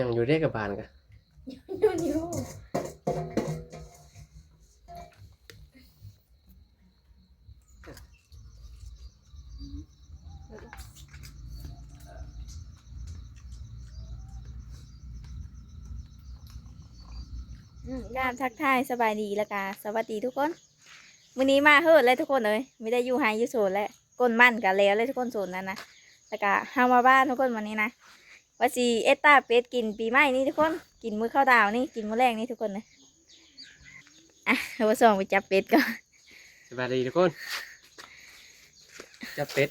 ยังอยู่ได้กับบานกันยูนิโรอืมการทักทายสบายดีแล้วกาสวัสดีทุกคนวันนี้มาเฮิดเลยทุกคนเลยไม่ได้อยู่ไฮอยู่โซนแล้วก้นมั่นกันแล้วเลยทุกคนโซนนั้นนะแล้วก็เฮามาบ้านทุกคนวันนี้นะ ว่าสีเอตตาเป็ดกินปีใหม่นี่ทุกคน กินมื้อข้าวดาวนี่กินมื้อแรกนี่ทุกคนนะอะเอาว่าส่องไปจับเป็ดก่อนสบายดีทุกคนจะเป็ด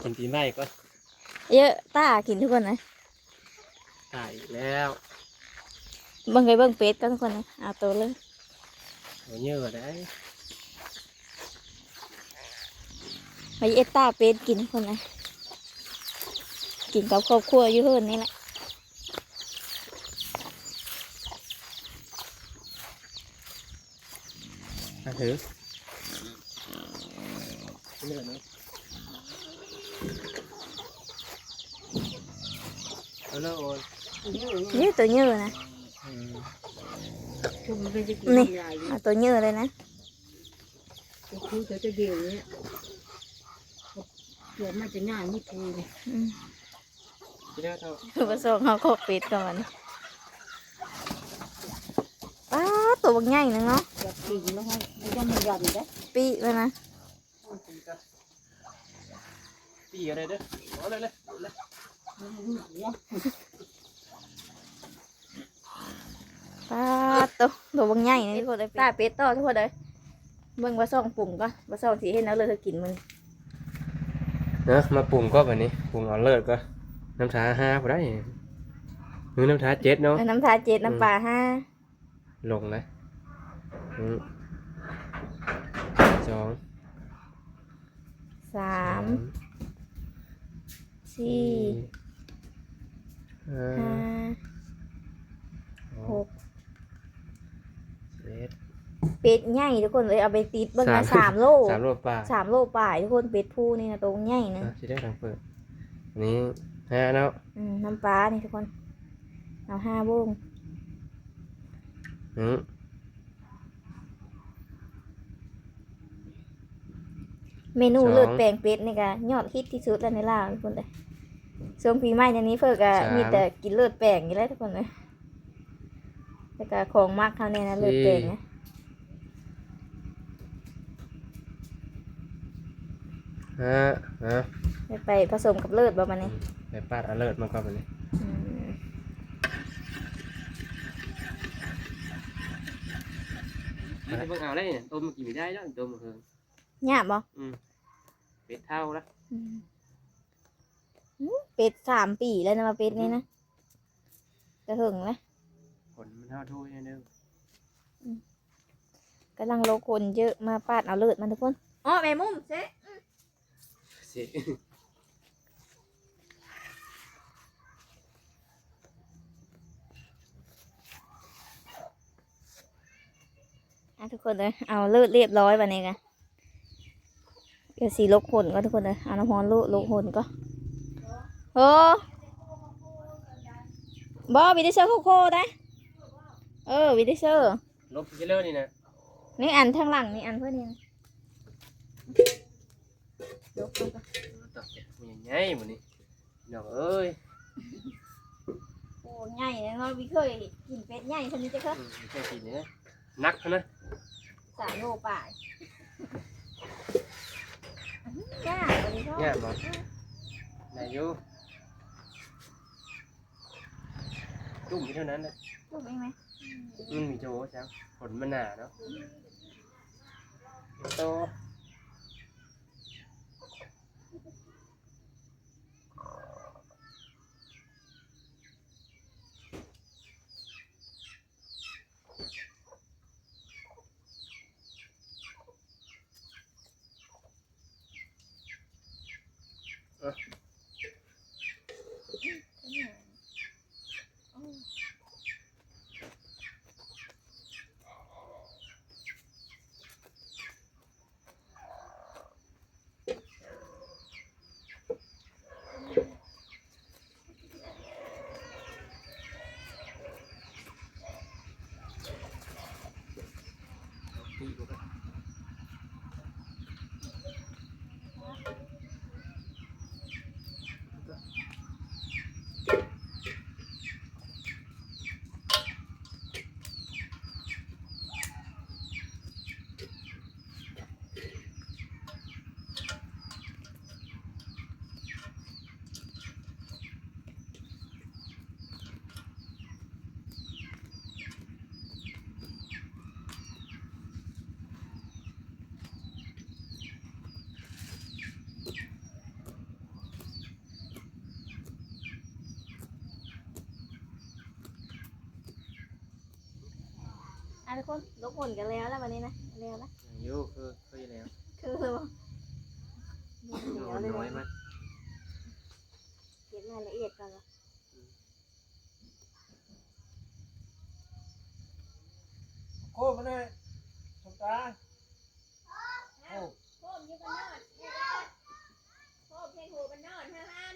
กินปีใหม่ก็เยอะตากินทุกคนนะตายอีกแล้วเบิ่งเคยเบิ่งเป็ดก็ทุกคนนะเอาตัวเลยเอาเยอะได้ไปเอตตาเป็ดกินทุกคนนะ กินกับครอบครัวอยู่เฮินนี่แหละมาถือเลือดนะเอาเลิกโอนนี่ตัวเยอะนะอืมนี่เอาตัวเยอะเลยนะคือจะจะเดียวเนี่ยเกิดมาจะง่ายไม่ถูกอืมที่เลื อดเท่าคือผสมเขาครบเป็ดก่อนป้าดตัวบักใหญ่นึงเนาะแบบจริงแล้วให้ไม่ต้องมาหย่อนได้ปีเลยนะปีอะไรเด้อเอาเลยเลยเอาเลยเนี่ยป้าดตัวตัวบักใหญ่นี่ทุกคนเลยตาเป็ดต่อทุกคนเลยเบิ่งผสมปุ่มก่อนผสมสีเห็นแล้วเลยเธอกินมันเนอะมาปรุงก็แบบนี้ปรุงเอาเลิศก็ น้ำชาห้าพอได้หรือน้ำชาเจ็ดเนาะ น้ำตาเจ็ดน้ำปลาห้าลงเลยหนึ่งสองสามสี่ห้าห้าหหกกเจ็ดเป็ดใหญ่ทุกคนเลยเอาไปติดเบิ่งมาสาสามมโลสามโลป่าสามโลป่ายทุกคนเป็ดผู้นี่นะตัวใหญ่นะอะที่ได้ทางเปิดอัน นี้ห้าเนาะอืมน้ำปลานี่ทุกคน เอาห้าโบงหนึ่งเมนูเลือดแปลงเป็ดนี่ก็ยอดฮิตที่สุดแล้วในลาวทุกคนเลยช่วงปีใหม่อย่างนี้เพื่อก็มีแต่กินเลือดแปลงอยู่แล้วทุกคนเลยแต่ก็ของมากเขาเนี่ยนะเลือดแปลงนะห้าอะไปไปผสมกับเลือดประมาณนี้ ไปปาดเอาเลิศมันก็แบบนี้อืมไม่ได้เพิ่งเอาได้เนี่ยต้มมันกินไม่ได้แล้วต้มมันเพิ่งหยาบบ่อืมเป็ดเท่าละอืมอืมเป็ดสามปีแล้วนะมาเป็ดนี่นะจะถึงแล้วผลมันเท่าถ้วยเนี่ยเด้อกำลังโลคนเยอะมาปาดเอาเลือดมันทุกคนอ๋อแม่มุมเจ๊สิ อะทุกคนเลยเอาเลือดเรียบร้อยวันนี้กันเดี๋ยวสีลบขนก็ทุกคนเลยเอาน้ำร้อนลุลบขนก็โอ้บอวิดิเซอร์โคโค่ได้เออวิดิเซอร์ลบกิเลอร์นี่นะนี่อันข้างหลังนี่อันเพื่อนนี่นะยกเข้าไปตักมันใหญ่ๆหมันนี่น้องเอ้ยโอ้ใหญ่เลยเราวิเคยกินเป็ดใหญ่คนนี้จะเคยอืมไม่ใช่กินเนี่ยนักนะ สามโลป่ายยากวันนี้ก็เนี่ยบอกได้อยู่จุ่มไปเท่านั้นนะลูกเองไหมมันมีโจ้จ้ะผลมันหนาเนาะโต Uh, ะทุกคนลกหมุนกันแล้วแล้ววันนี้นะแล้วนะอายุคือคืออยู่แล้วคือคือว่าเหนียวเลยน้อยนะมันเก็บรายละเอียดก่อนละโค้มาเลยสงตาโอ้ โคมยี่ปนนอนโคมเพลงหูปนนอนฮะฮัน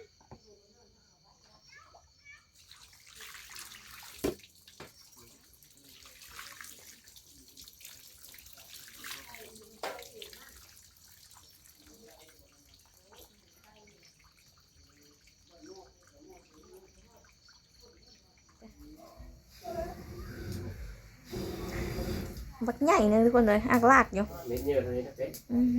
บักใหญ่เลยทุกคนเลยอักลากอยู่ เม็ดเยอะเลยนะเป็ดอืม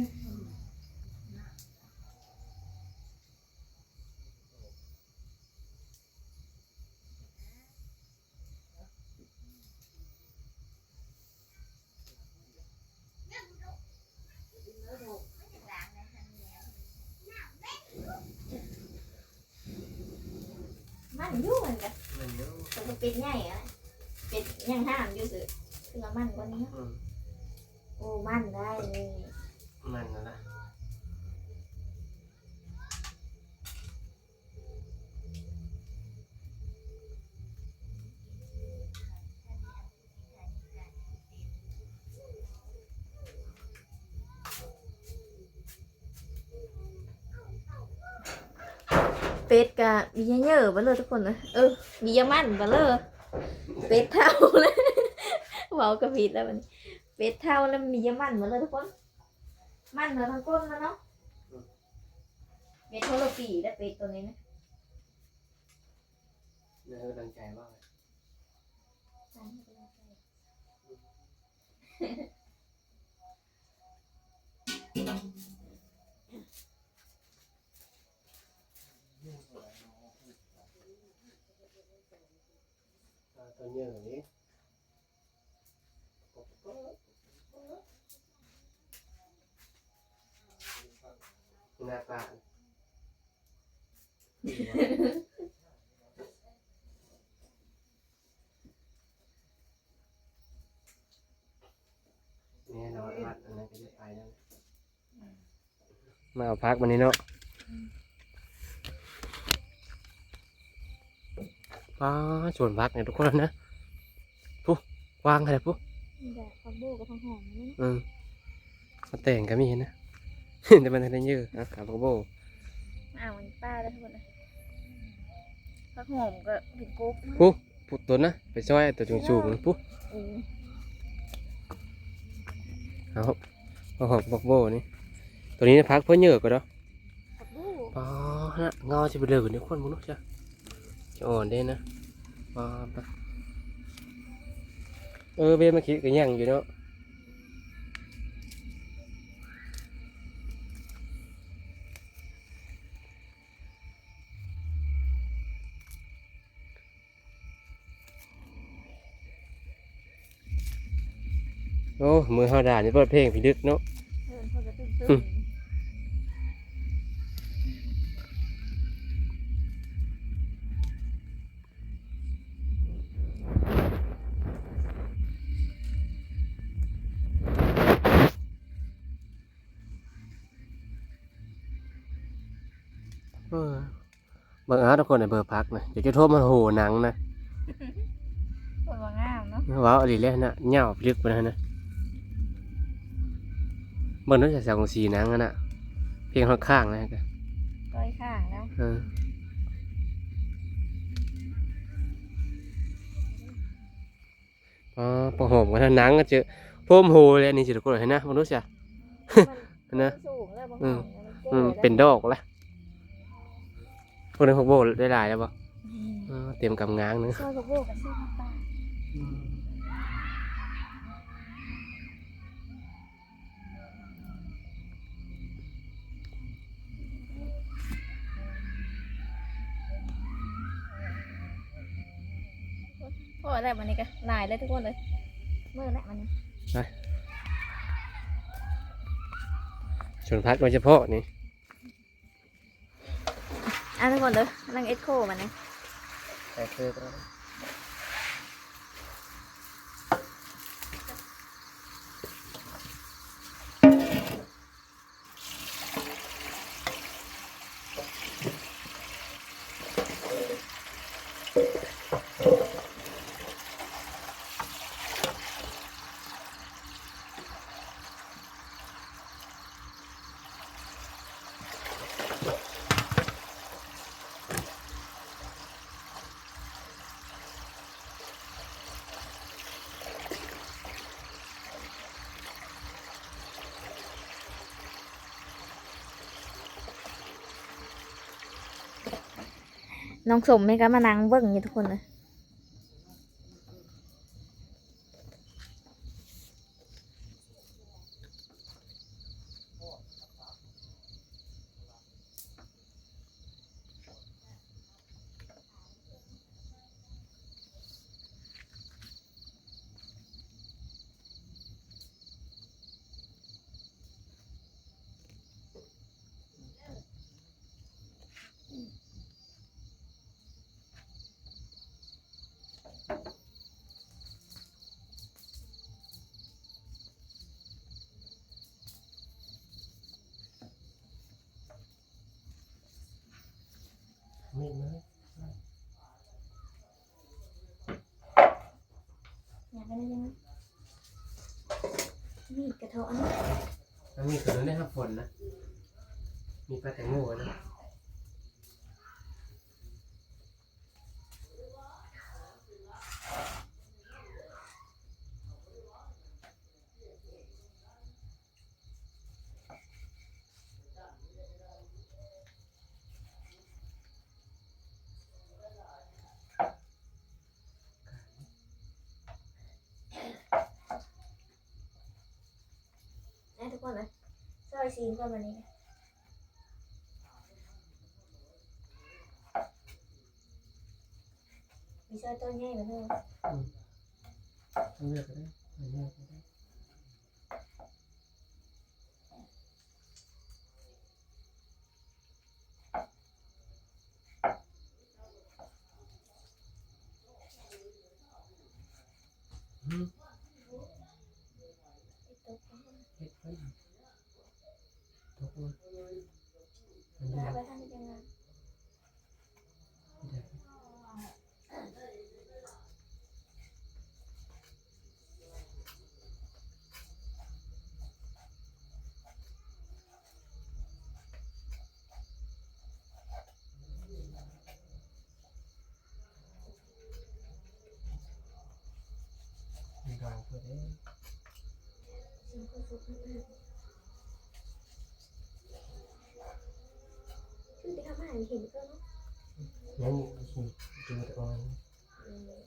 เป็ดกับมีเยอะๆไปเลยทุกคนเลยเออมียามันไปเลยเป็ดเท่าเลยเว้ากระผิดแล้วมันเป็ดเท่าแล้วมียามันไปเลยทุกคน มันเหลือทั้งก้นแล้วเนาะเป็ดโทรปีและเป็ดตัวนี้นะเนื้อตั้งใจมากตัว เยอะนี้หน้าตาเนี่ยนอนวัดอันนั้นก็จะไปแล้วมาเอาพักวันนี้เนาะ ป้าชวนพักเนี่ยทุกคนนะปุ๊วางอะไรปุ๊แต่ฟักโบกับฟักหอมนี่อืมมาแต่งก็มีนะแต่มันทันได้เยอะนะกับโบอ้าวมันป้าแล้วทุกคนเลยฟักหอมก็ผิดกุ๊กปุ๊ปุ๊ตัวนะไปช่วยตัวจูงๆนะปุ๊อือเอาเอาหอกบอกโบนี่ตัวนี้พักเพื่อเยอะก็เนาะฟักโบป้านะเงาจะไปเลยกว่านี้คนมึงนู้จ้ะจะ อ่อนได้นะปาปเออเบี้ยเมื่กี้ก็ยังอยู่เนาะโอ้ มือเฮาด่านี่เปิดเพลงพี่ดึกเนาะ บางอาทุกคนในเบอร์พักนะอยากจะโทษมันโหหนังนะคนว่างามเนาะว้าวอะไรเลยนะเหงาพลึกไปนะนะเบิ่งนั้นจะใส่ของสีหนังอะนะเพียงข้างๆนะกันก้อยข้างแล้วเอออ๋อพอหอมกันหนังก็เจอพวมโหเลยอันนี่สิทุกคนเห็นนะมนุษย์จ้ะนะสูงแล้วบางอืมหอมอืมเป็นดอกละ พวกนั้นพวกโบได้หลายแล้วปะเออเต็มกำงางเนึงซอยกับโบกับซี่น้ำปลาโอ้ได้มันนี่ก็หลายเลยทุกคนเลยมือแล้วมันนี่ส่วนพักโดยเฉพาะนี่ อะทุกคนเลยนั่งเอ็กโคมันนี่แต่คือ น้องสมไม่ก็มานั่งเบิ่งอยู่ทุกคนเลย มีดไหมอยากได้ยังมีดกระเทาะนะแล้วมีตัวนึงได้ห้าฝนนะ มีปลาแตงโมนะ คนเลยซอยซีนก่อนวันนี้นะมีซอยต้นใหญ่เหมือนเดิมต้องเลือกก็ได้ไม่เลือกก็ได้ อืมเฮ็ดไว้ตกลงมันดู เอาไม่ไปทำเป็นยังไงได้มีดอกเพื่อได้ ซีนก็สุกมากคือที่ทำอาหารเห็นก็เนาะยังสิดูแต่อ่อน อืม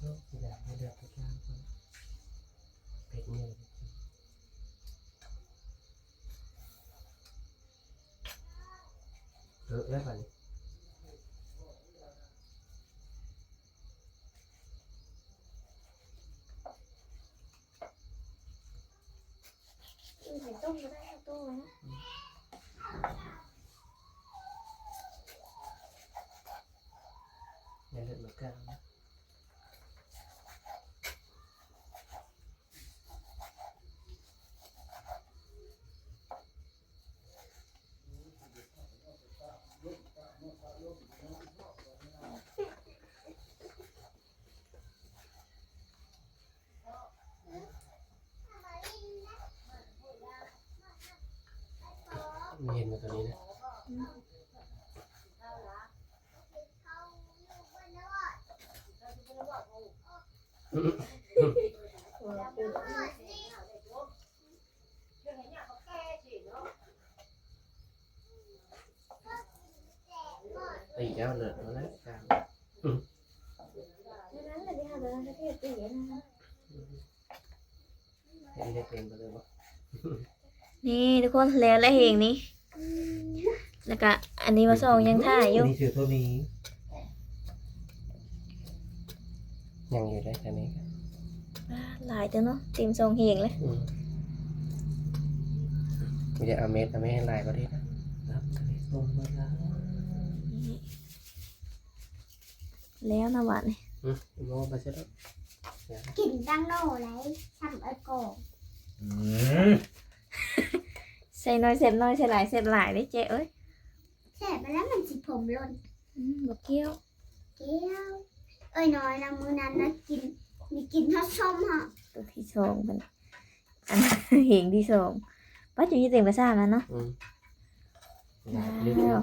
เนาะสิได้ไม่เดือดทุกอย่างคนเผ็ดเนี่ยเลย เออแล้วบัดนี้ อืมเห็นต้มก็ได้เอาต้มไว้นะ อย่าเลือดมันกลางนะมีเห็นมาตัวนี้นะ ตัวละปูตีแล้วเลือดมาแล้วกลางดังนั้นเลยที่เราจะเทศตีนะคะเห็นได้เป็นไปเลยบ่นี่ทุกคนแล้วและเหงนี้ แล้วก็อันนี้มาส่งยังถ่ายอยู่ นี่คือตัวนี้ ยังอยู่ ได้แต่นี้ก็หลายจังเนาะติมทรงเหงเลยอืมมีแต่เอาเม็ดเอาไม่ให้ลายก็ได้นะรับทะเลต้มมาแล้วแล้วนะหวานนี่อืมมองไปซะแล้วกลิ่นดังโน่ไรทำไอโกงอืมใส่น้อยเสพน้อยใส่หลายเสพหลายได้เจ๊เอ้ยแสบไปแล้วมันสิผมหล่นอืมบอกเกี้ยวเกี้ยวเอ้ยน้อยนะมือนั้นนะกิน มีกินทอดส้มฮะตัวที่สองมันอันเหงที่สองป้าจุยเต็มกระซ่าแล้วเนาะอืมหลายลิ้นแล้ว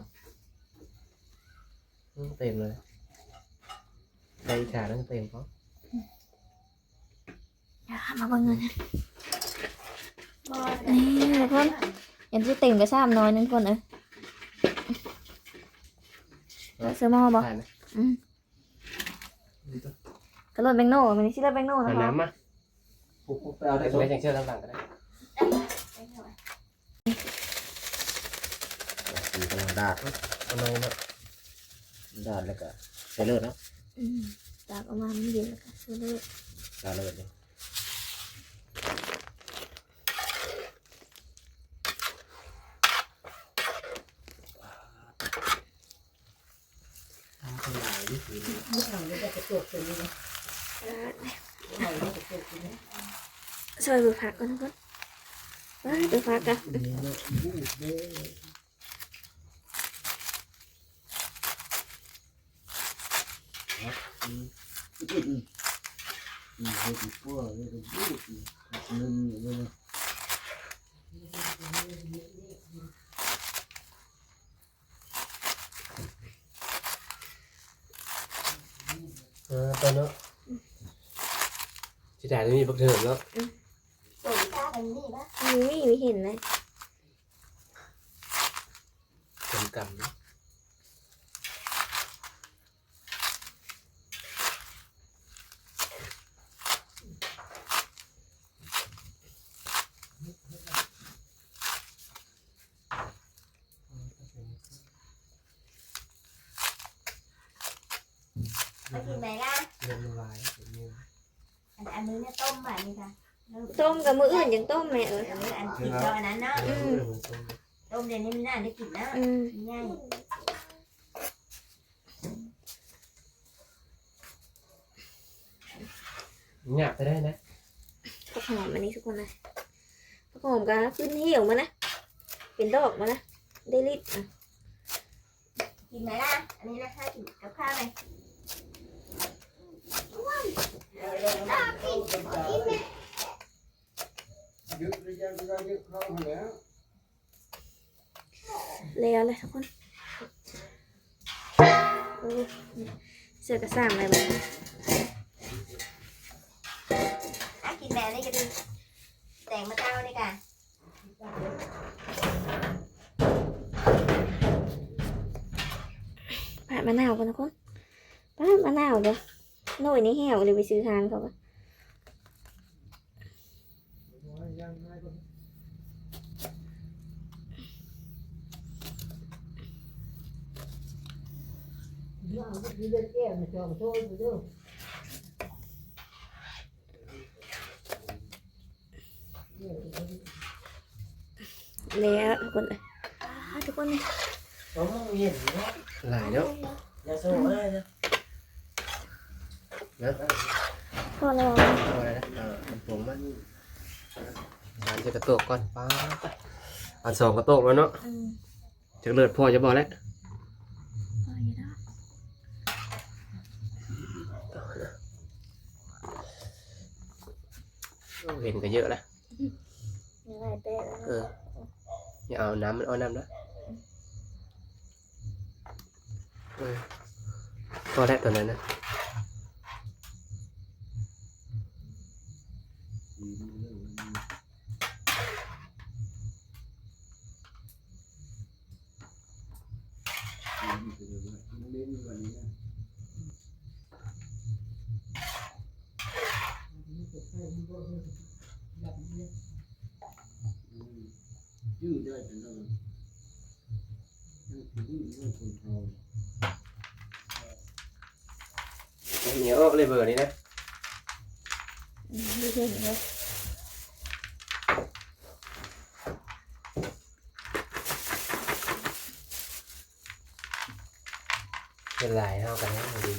อืมเต็มเลยใส่ขาแล้วก็เต็มก็อย่ามาเบิ่งเงินนี่ทุกคนเห็นที่เต็มกระชามน้อยนึงคนเอ้ยเสื้อหม้อบ่ใช่ไหมอืม กระโดดแบงโน่มันนี่ชื่อแบงโน่เอานะครัน้ำมาปุ๊บปุ๊บไปเอาได้ไม่ไหมใช่เชื่อน้ำหลังก็ได้สีกำลังดาดเอาน้อยมาดาดแล้วก็ใส่เลือดเนาะอืมตากออกมามันเย็นแล้วก็ซื้อเลยใส่เลือดเลย ไม่ เอาเลยแต่กระ จกตัวนี้นะเอาเลยกระจกตัวนี้ช่วยไปพักก่อนทุกคนไปไปพักกันอืมอืมให้ดีกว่าเลยก็ยืดนึงอย่างนี้นะเออตอนเนาะที่ถ่ายจะมีบักเถิดเนาะมีมีไม่เห็นเลยเป็นกรรมเนาะเรื่องละลายเป็นเนื้อ อันนี้เนี่ยต้มแบบนี้ค่ะ ต้มกับมืออื่นยังต้มแม่เอ้ย อันนี้อันกินตอนนั้นเนาะ เรื่องมันต้ม ต้มเดี๋ยวนี้มันน่าได้กินนะ อืม ง่าย หยาบไปได้นะผักหอมอันนี้ทุกคนนะผักหอมก็ขึ้นเหี่ยวมานะ เป็นดอกมานะ ได้ลิตรอะกินไหมล่ะ อันนี้นะคะกินกับข้าวไหมยึดระยะเวลายึดเข้ามาแล้วแล้วเลยทุกคนโอ้เสือกระสามอะไรบ้างอะกินแบบนี้ ก็ดีแต่งมาเต้านี่ค่ะปาดมะนาวกันทุกคนปาดมะนาวเด้อหน่อยนี้เหี่ยวเลยไปซื้อทานเขาปะเอาที่เลือดแก้วมาจองโซ่ไปด้วย แล้วทุกคนเลยปาดทุกคนเลยต้องเย็นเนาะหลายเนาะอย่าโซ่เลยนะนะพอแล้วเอาอะไรนะเออมันผมมันสามจะกระโตกก่อนป้าไปอันสองกระโตกแล้วเนาะอืมจะเลิศพ่อจะบอกแล้วพออยู่แล้วเห็นก็เยอะแล้ว ยังไงเต้แล้วเอออย่าเอาน้ำมันเอาน้ำนะเออพอแล้วตัวนั้นนะ ยืดได้แต่นั่นยืดได้คนทอง เหนียวเลยเบอร์นี้นะอืมไม่เห็นเลยเป็นลายเท่ากันนะดี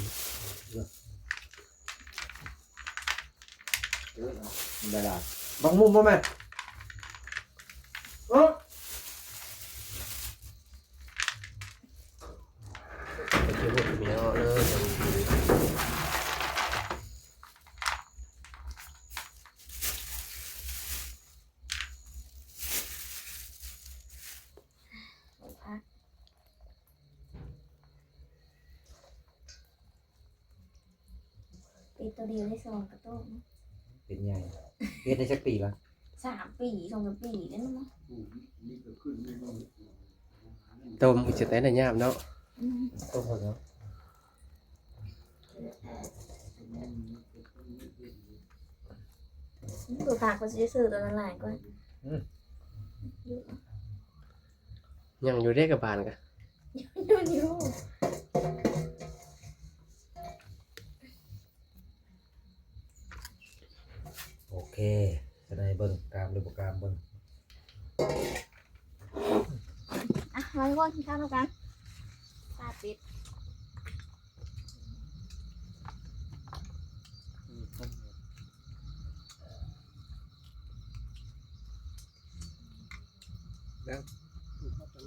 เวลาบางมุมบ่แม่โอ้ ไปเชื่อพวกเหนียวเลยจังดี พัก ปิดตัวเดียวได้สองกระโต้ง เป็นไงเฮ็ดได้สักปีละสามปีสองสามปีได้มั้งนี่ก็ขึ้นไม่ต้องต้มอีกจะแต่ในยามเนาะต้มหมดแล้วตัวผักก็จะซื้อตัวละหลายก่อนยังอยู่ได้กับบานกันยูนิว โอเคจะได้เบิ่งกรามหรือบ่กรามเบิ่งอะมาทุกคนกินข้าวแล้วกันตาปิด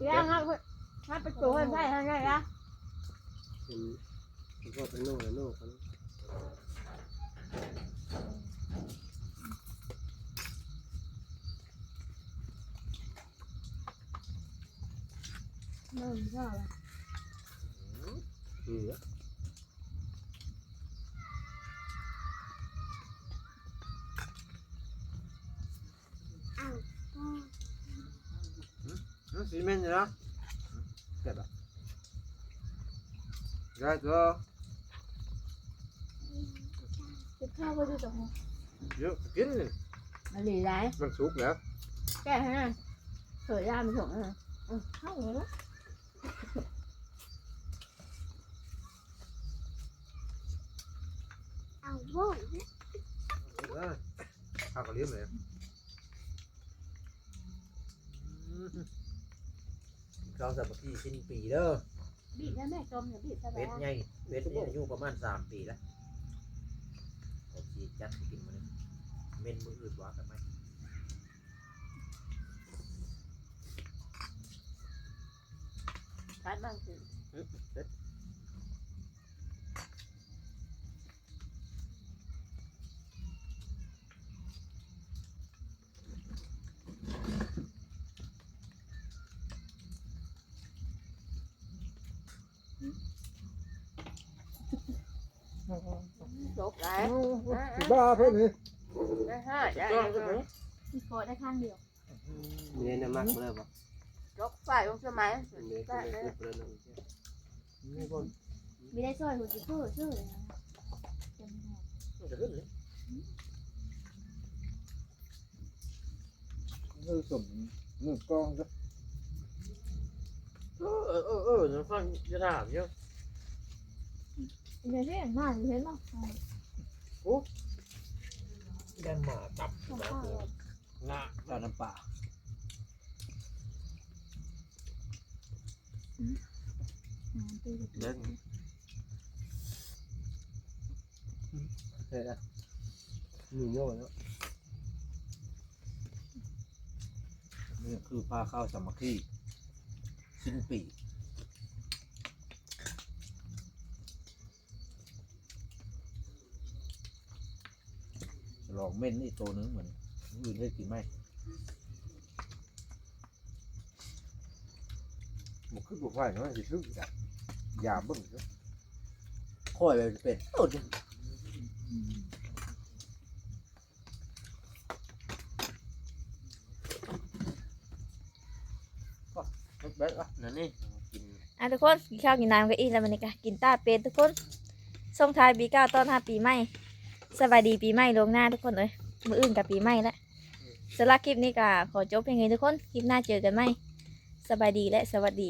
ย่างครับถ้าไปตัวให้ใช่ให้ไงล่ะก็ไปโน่นแล้วโน่นกันเริ่มก็ อืม ซีเมนต์นะเสร็จแล้วได้ตัว กินข้า วไปดูจังหวะเยอะกินมันหลีไรมันสุกแล้วแก้ให้นะเผยย่ามันส่งนะข้าวเหนียวเอาโว้ยข้าวกระเลี้ยงเลยเราสามัคคีสิ้นปีเด้อบีบแล้วแม่จมอย่าบีบซะเวแล้ทวใหญ่เวทนี่อายุประมาณสามปีแล้วผมจีจัดให้กินมาเลยเม่นมืออื่นว่ากันไหมพัดบ้างสิจบแล้ว บ้าเพื่อนนี่ได้ห้าได้มีโกได้ข้างเดียวมีได้น้ำมักมาแล้วปะจบฝ่ายลงสมัยอันนี้ได้คือเลยเพื่อนเรานี่บนมีได้ซอยหัวจิ๋วชื่อเลยนะมันจะขึ้นเลยมือสมมือกองจ้ะเออเออเออเออจะฟังจะถามเยอะเดี๋ยวที่เห็นหน้าเห็นป่ะยันหมาตับของข้าวงาดาวน้ำปลาเล่นเฮ้ยอะมีโน่แล้วนี่คือพาเข้าสามัคคีสิ้นปี ลองเม่นนี่ตัวนึงเหมือนอื่นได้กินไหมมันขึ้นบุกไฟเนาะสิซื้อจ้ะยามเบิ่งจ้ะค่อยไปเป็นต้นเบ๊กอะนั่นนี่กินอะทุกคนกินข้าวกินน้ำก็อีกแล้วมันนี่ก็กินตาเป็ดทุกคนส่งท้ายปีเก้าต้อนรับปีใหม่ สวัสดีปีใหม่ลวงหน้าทุกคนเลยมืออื่นกับปีใหม่แล้วสำหรับคลิปนี้ก็ขอจบเพียงนี้ทุกคน คลิปหน้าเจอกันไหมสบายดีและสวัสดี